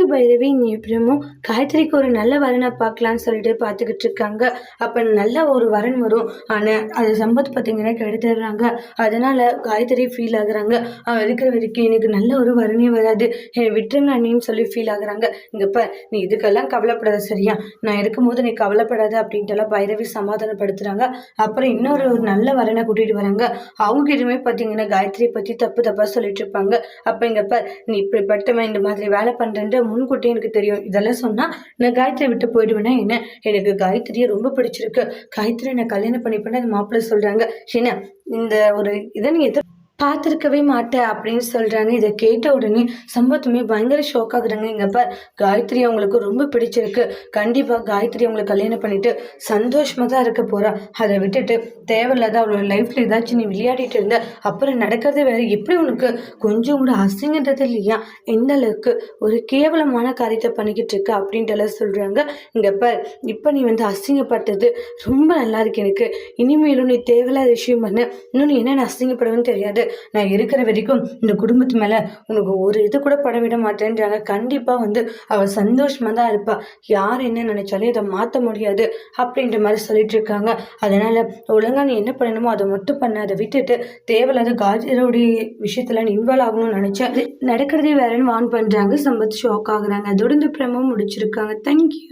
தொடர்ந்து பைரவி நீ எப்படியும் காயத்ரிக்கு ஒரு நல்ல வரனை பார்க்கலான்னு சொல்லிட்டு பார்த்துக்கிட்டு இருக்காங்க. அப்போ நல்ல ஒரு வரன் வரும். ஆனால் அது சம்பத் பார்த்தீங்கன்னா கெடுத்துடுறாங்க. அதனால காயத்ரி ஃபீல் ஆகுறாங்க. அவன் இருக்கிற வரைக்கும் எனக்கு நல்ல ஒரு வரனே வராது. விட்டுருங்க அண்ணின்னு சொல்லி ஃபீல் ஆகுறாங்க. இங்கப்ப நீ இதுக்கெல்லாம் கவலைப்படாத சரியா? நான் இருக்கும்போது நீ கவலைப்படாத அப்படின்ட்டுலாம் பைரவி சமாதானப்படுத்துறாங்க. அப்புறம் இன்னொரு ஒரு நல்ல வரனை கூட்டிகிட்டு வராங்க. அவங்க எதுவுமே பார்த்தீங்கன்னா காயத்ரியை பற்றி தப்பு தப்பாக சொல்லிட்டு இருப்பாங்க. அப்போ இங்கப்ப நீ இப்படிப்பட்டவன் இந்த மாதிரி வேலை பண்ணுறேன்ட்டு முன்கூட்டியே எனக்கு தெரியும். இதெல்லாம் சொன்னால் நான் காயத்ரி விட்டு போயிடுவேன்னா என்ன? எனக்கு காயத்ரியை ரொம்ப பிடிச்சிருக்கு. காயத்ரி நான் கல்யாணம் பண்ணிப்பேன்னு அது மாப்பிள்ளை சொல்கிறாங்க என்ன இந்த ஒரு இதை நீ எதிர் பார்த்துருக்கவே மாட்டேன் அப்படின்னு சொல்கிறாங்க இதை கேட்ட உடனே சம்பத்துமே பயங்கர ஷோக் ஆகுறாங்க. இங்கே பார் காயத்ரி அவங்களுக்கு ரொம்ப பிடிச்சிருக்கு. கண்டிப்பாக காயத்ரி அவங்களை கல்யாணம் பண்ணிட்டு சந்தோஷமாக தான் இருக்க போகிறா அதை விட்டுட்டு தேவையில்லாத அவளோட லைஃப்பில் ஏதாச்சும் நீ விளையாடிட்டு இருந்த அப்புறம் நடக்கிறதே வேறு. எப்படி உனக்கு? கொஞ்சம் கூட அசிங்கன்றது இல்லையா? எந்த அளவுக்கு? ஒரு கேவலமான காரியத்தை பண்ணிக்கிட்டு இருக்க அப்படின்ட்டு சொல்கிறாங்க இங்கே பார் இப்போ நீ வந்து அசிங்கப்பட்டது ரொம்ப நல்லா இருக்கு எனக்கு. இனிமேலும் நீ தேவையில்லாத விஷயம் பண்ண. இன்னும் நீ என்னென்ன அசிங்கப்படுவேன்னு தெரியாது. நான் இருக்கிற வரைக்கும் இந்த குடும்பத்து மேலே உனக்கு ஒரு இது கூட பட விட மாட்டேன்றாங்க. கண்டிப்பாக வந்து அவள் சந்தோஷமாக தான் இருப்பாள் யார் என்ன நினைச்சாலும் இதை மாற்ற முடியாது அப்படின்ற மாதிரி சொல்லிட்டு இருக்காங்க. அதனால ஒழுங்கா நீ என்ன பண்ணணுமோ அதை மட்டும் பண்ண. அதை விட்டுட்டு தேவையில்லாத காஜரோடைய விஷயத்துல நீ இன்வால்வ் ஆகணும்னு நினைச்சேன் அது நடக்கிறதே வேறன்னு வான் பண்றாங்க. சம்பத் ஷாக் ஆகுறாங்க. அதோட இந்த பிரமும் முடிச்சிருக்காங்க. தேங்க்யூ